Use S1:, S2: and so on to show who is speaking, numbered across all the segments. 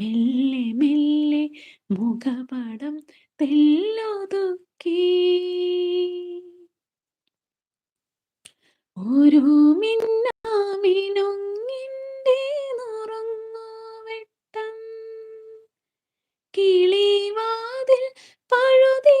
S1: മെല്ലെ മെല്ലെ മുഖപടം തെല്ലൊതുക്കി. ഒരു മിന്നാമിനുങ്ങിന്റെ നുറുങ്ങുവെട്ടം കിളിവാതിൽ പഴുതിലോടൊഴുകുന്നു.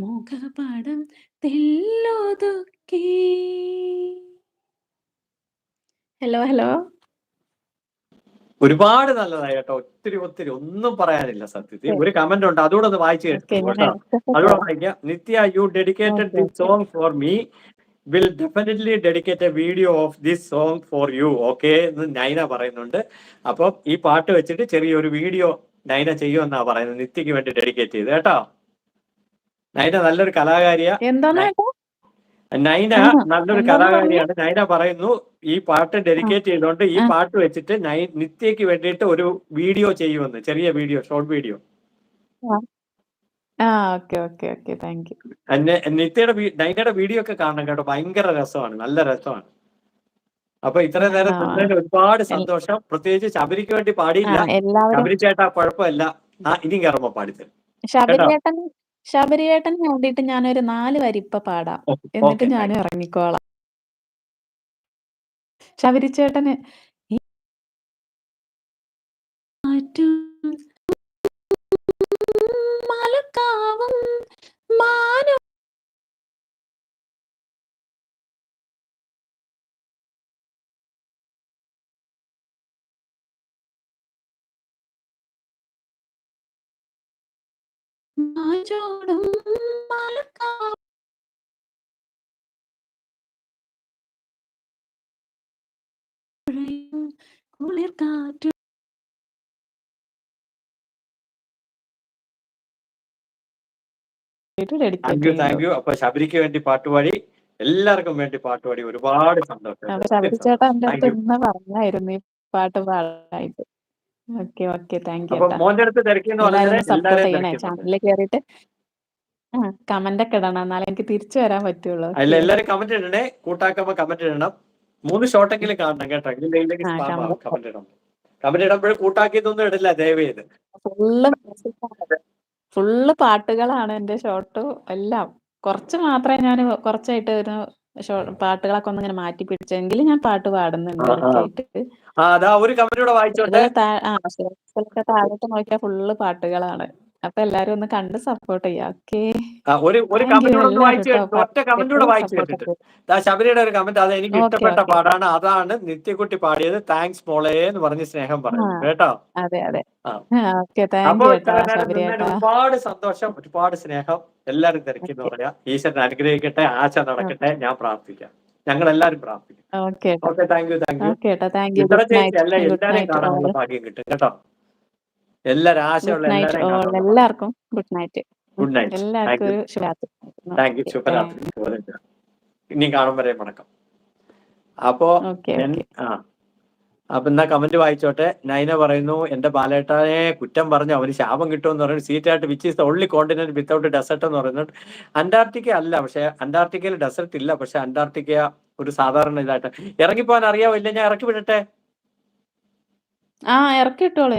S1: മുഖപടം തെല്ലൊതുക്കി. ഹലോ ഹലോ
S2: ഒരുപാട് നല്ലതായി കേട്ടോ. ഒത്തിരി ഒത്തിരി ഒന്നും പറയാനില്ല സത്യത്തിൽ. ഒരു കമന്റ് ഉണ്ട്. അതുകൂടെ ഒന്ന് വായിച്ചു കേട്ടോ അതുകൂടെ വായിക്കാം. Nithya you dedicated this song for me will definitely dedicate a video of this song for you okay എന്ന് നൈന പറയുന്നുണ്ട്. അപ്പം ഈ പാട്ട് വെച്ചിട്ട് ചെറിയൊരു വീഡിയോ നൈന ചെയ്യുമെന്നാ പറയുന്നത് നിത്യക്ക് വേണ്ടി ഡെഡിക്കേറ്റ് ചെയ്ത് കേട്ടോ. നൈന നല്ലൊരു കലാകാരിയാ. നൈന നല്ലൊരു
S1: കഥാകാരിയാണ്.
S2: കലാകാരിയാണ് നൈന പറയുന്നു ഈ പാട്ട് ഡെഡിക്കേറ്റ് ചെയ്തുകൊണ്ട് ഈ പാട്ട് വെച്ചിട്ട് നൈ നിത്യക്ക് വേണ്ടിയിട്ട് ഒരു വീഡിയോ ചെയ്യുമെന്ന് ചെറിയ വീഡിയോ ഷോർട്ട് വീഡിയോ. നിത്യയുടെ നൈനയുടെ വീഡിയോ ഒക്കെ കാണണം കേട്ടോ. ഭയങ്കര രസമാണ് നല്ല രസമാണ്. അപ്പൊ ഇത്ര നേരം ഒരുപാട് സന്തോഷം. പ്രത്യേകിച്ച് ശബരിക്ക് വേണ്ടി പാടിയില്ല. ശബരി ചേട്ടാ കുഴപ്പമില്ല. ഇനിയും ഇനി കയറുമ്പോ പാടിത്തരും.
S1: ശബരിയേട്ടൻ ശബരിയേട്ടന് വേണ്ടിയിട്ട് ഞാനൊരു നാല് വരി ഇപ്പൊ പാടാം. എന്നിട്ട്
S2: ഓക്കെ.
S1: ഞാനും ഇറങ്ങിക്കോളാം. ശബരിച്ചേട്ടന് മാറ്റോടും മലക്കാവും കുളിർ കാറ്റും
S2: താങ്ക് യു താങ്ക് യു അപ്പൊ ശബരിക്ക് വേണ്ടി പാട്ടുപാടി എല്ലാവർക്കും വേണ്ടി പാട്ടുപാടി ഒരുപാട് സന്തോഷം.
S1: ശബരിച്ചേട്ടൻ
S2: സന്തോഷം
S1: എന്റെ അടുത്ത് ഇന്ന് പറഞ്ഞായിരുന്നു ഈ പാട്ട് പാടാനായിട്ട്. Okay okay. താങ്ക് യു
S2: അപ്പൊ മോന്റെ അടുത്ത് തിരക്കിന്ന്
S1: പറഞ്ഞാൽ സപ്പോർട്ട് ചെയ്യണേ. ചാനലിൽ കമന്റ് ഒക്കെ ഇടണം. എന്നാലേ എനിക്ക് തിരിച്ചു വരാൻ പറ്റുള്ളൂ.
S2: അല്ല എല്ലാരും കമന്റ് ഇടണേ കൂട്ടാക്കുമ്പോ കമന്റ് ഇടണം. മൂന്ന് ഷോട്ടെങ്കിലും കാണണം കേട്ടോ.
S1: കമന്റ്
S2: ഇടണം. കമന്റ് ഇടുമ്പോഴും കൂട്ടാക്കിയതൊന്നും ഇടില്ല ദയവേത്.
S1: ഫുള്ള് ഫുള്ള് പാട്ടുകളാണ് എന്റെ ഷോർട്ട് എല്ലാം. കുറച്ച് മാത്രമേ ഞാൻ കുറച്ചായിട്ട് ഒരു പാട്ടുകളൊക്കെ ഒന്നിങ്ങനെ മാറ്റി പിടിച്ചെങ്കിൽ ഞാൻ പാട്ട് പാടുന്നുണ്ട്
S2: ഒരു കമന്റ് കൂടെ വായിച്ചോട്ടെ.
S1: താഴോട്ട് നോക്കിയാൽ ഫുള്ള് പാട്ടുകളാണ്. അപ്പൊ എല്ലാരും ഒന്ന് കണ്ട് സപ്പോർട്ട് ചെയ്യാം. ഓക്കെ
S2: ആ, ഒരു ഒരു
S1: താങ്ക് യു
S2: കമന്റ് കൂടെ ഒന്ന്
S1: എല്ലാവരും
S2: വായിച്ചു
S1: കേട്ടോ
S2: കേട്ടിട്ട് ഒറ്റ കമന്റ് കൂടെ വായിച്ചു
S1: സപ്പോർട്ട്
S2: കേട്ടിട്ട്. ദാ ശബരിയുടെ ഒരു കമന്റ് അത് എനിക്ക്
S1: ഓക്കെ
S2: ഇഷ്ടപ്പെട്ട
S1: ഓക്കെ
S2: പാടാണ്. അതാണ് നിത്യക്കുട്ടി പാടിയത്. താങ്ക്സ് മോളെ എന്ന് പറഞ്ഞ് സ്നേഹം
S1: ആ
S2: പറയുന്നു കേട്ടോ?
S1: അതെ അതെ.
S2: ആ.
S1: ഓക്കെ താങ്ക്
S2: അപ്പൊ
S1: യു
S2: ഇത്ര
S1: ഏട്ടാ
S2: നേരം
S1: ശബരി
S2: നിന്നതിന്
S1: ഏട്ടാ
S2: ഒരുപാട് സന്തോഷം ഒരുപാട് സ്നേഹം. എല്ലാരും തിരക്കിന്ന്
S1: ഓക്കെ
S2: പറയാ. ഈശ്വരൻ അനുഗ്രഹിക്കട്ടെ ആശ നടക്കട്ടെ ഞാൻ പ്രാർത്ഥിക്കാം. ഞങ്ങൾ എല്ലാരും പ്രാർത്ഥിക്കാം
S1: okay
S2: thank you thank you
S1: okay ഏട്ടാ താങ്ക് യു
S2: ഇത്ര
S1: ഗുഡ്
S2: ചേച്ചി
S1: നൈറ്റ്
S2: അല്ല
S1: ഗുഡ്
S2: എല്ലാരെയും
S1: നൈറ്റ്
S2: കാണാനുള്ള
S1: ഓൾ
S2: ഭാഗ്യം കിട്ടും. കേട്ടോ?
S1: ഓൾ
S2: കാണാനുള്ള ഭാഗ്യം
S1: എല്ലാവർക്കും ഗുഡ് നൈറ്റ്
S2: ഗുഡ് നൈറ്റ്
S1: എല്ലാവർക്കും ഒരു ശുഭരാത്രി
S2: താങ്ക് യു ശുഭരാത്രി. ഇനി കാണും വരെ വണക്കം അപ്പോ ആ. അപ്പൊ എന്നാ കമന്റ് വായിച്ചോട്ടെ. നൈന പറയുന്നു എന്റെ ബാലേട്ടനെ കുറ്റം പറഞ്ഞു അവന് ശാപം കിട്ടുമെന്ന് പറയുന്നു സീറ്റായിട്ട് which is the only continent without desert എന്ന് പറയുന്നത് അന്റാർട്ടിക്ക അല്ല പക്ഷെ അന്റാർട്ടിക്കയിൽ ഡെസർട്ട് ഇല്ല പക്ഷെ അന്റാർട്ടിക്ക ഒരു സാധാരണ ഇതായിട്ട്. ഇറങ്ങിപ്പോകാൻ അറിയാവോ? ഇല്ല ഞാൻ ഇറക്കി വിടട്ടെ?
S1: ആ ഇറക്കി ഇട്ടോളൂ